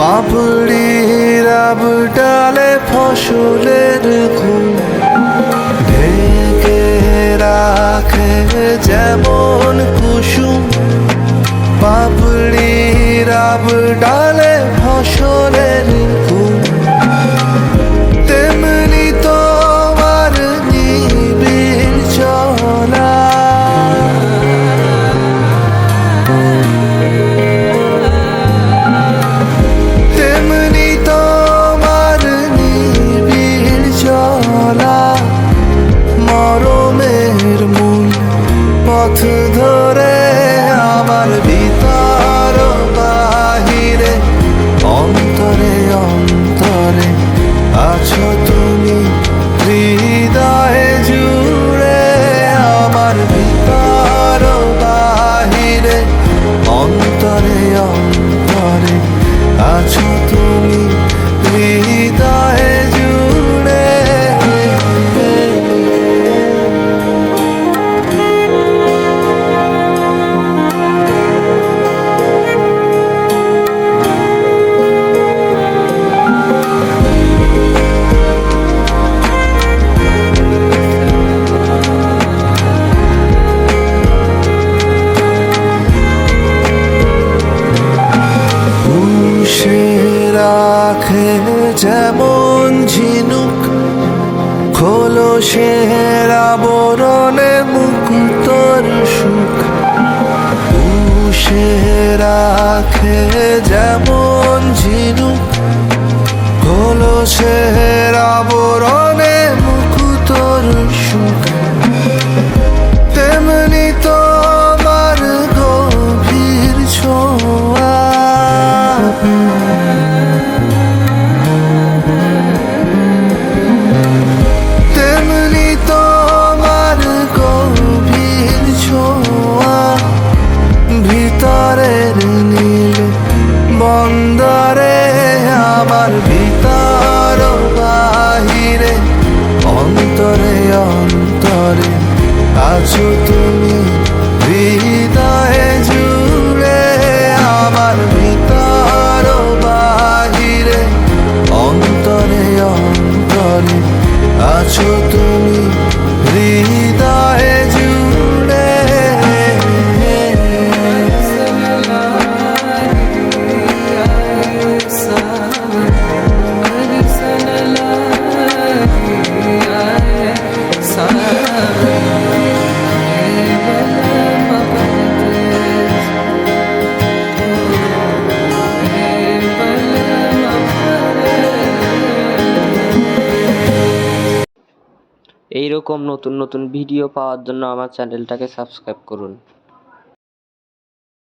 পাপড়ি রাব ডালে ফসলের ঘুম ঢেকে রাখে যেমন সেহের বরণে মুক্তর সুখ। রাখে যেমন ঝিনুক হলো সেহের to do. এইরকম নতুন নতুন ভিডিও পাওয়ার জন্য আমার চ্যানেলটাকে সাবস্ক্রাইব করুন।